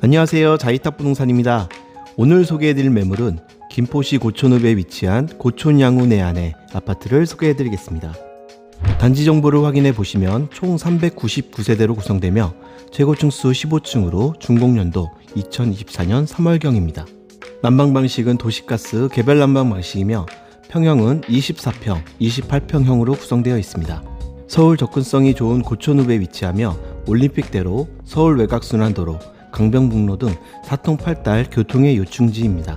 안녕하세요. 자이탑 부동산입니다. 오늘 소개해드릴 매물은 김포시 고촌읍에 위치한 고촌양우 내안의 아파트를 소개해드리겠습니다. 단지 정보를 확인해 보시면 총 399세대로 구성되며 최고층 수 15층으로 준공연도 2024년 3월경입니다. 난방 방식은 도시가스 개별 난방 방식이며 평형은 24평, 28평형으로 구성되어 있습니다. 서울 접근성이 좋은 고촌읍에 위치하며 올림픽대로 서울 외곽순환도로, 강변북로 등 사통팔달 교통의 요충지입니다.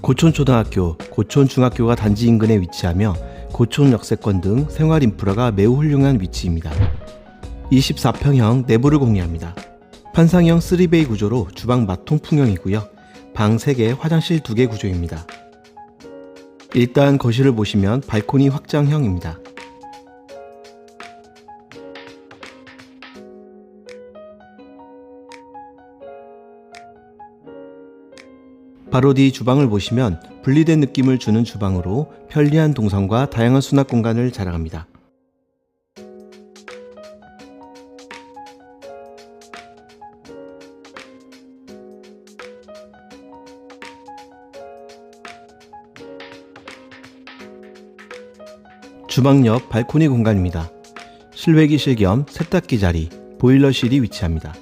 고촌초등학교, 고촌중학교가 단지 인근에 위치하며 고촌 역세권 등 생활 인프라가 매우 훌륭한 위치입니다. 24평형 내부를 공유합니다. 판상형 3베이 구조로 주방 마통 풍형이고요. 방 3개, 화장실 2개 구조입니다. 일단 거실을 보시면 발코니 확장형입니다. 바로 뒤 주방을 보시면 분리된 느낌을 주는 주방으로 편리한 동선과 다양한 수납 공간을 자랑합니다. 주방 옆 발코니 공간입니다. 실외기실 겸 세탁기 자리, 보일러실이 위치합니다.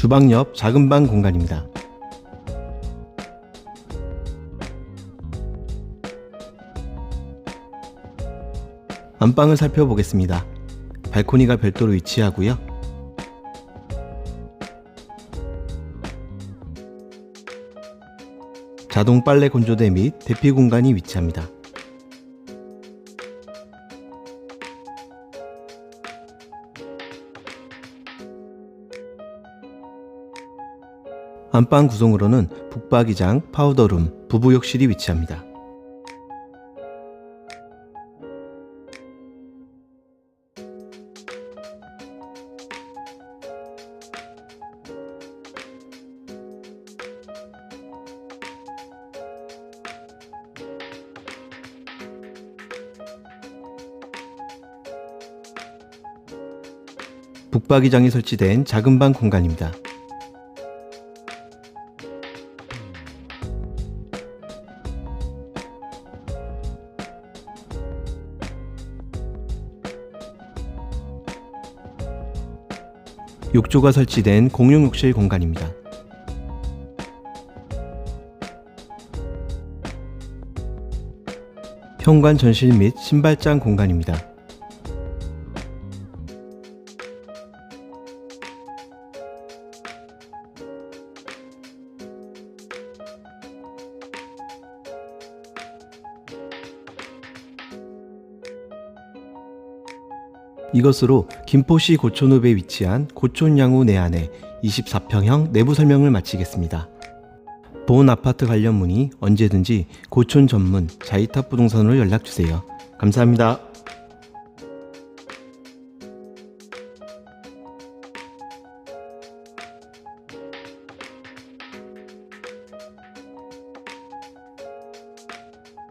주방 옆 작은 방 공간입니다. 안방을 살펴보겠습니다. 발코니가 별도로 위치하고요. 자동 빨래 건조대 및 대피 공간이 위치합니다. 안방 구성으로는 북박이장, 파우더룸, 부부욕실이 위치합니다. 북박이장이 설치된 작은 방 공간입니다. 욕조가 설치된 공용 욕실 공간입니다. 현관 전실 및 신발장 공간입니다. 이것으로 김포시 고촌읍에 위치한 고촌양우 내안의 24평형 내부 설명을 마치겠습니다. 본 아파트 관련 문의 언제든지 고촌 전문 자이탑 부동산으로 연락 주세요. 감사합니다.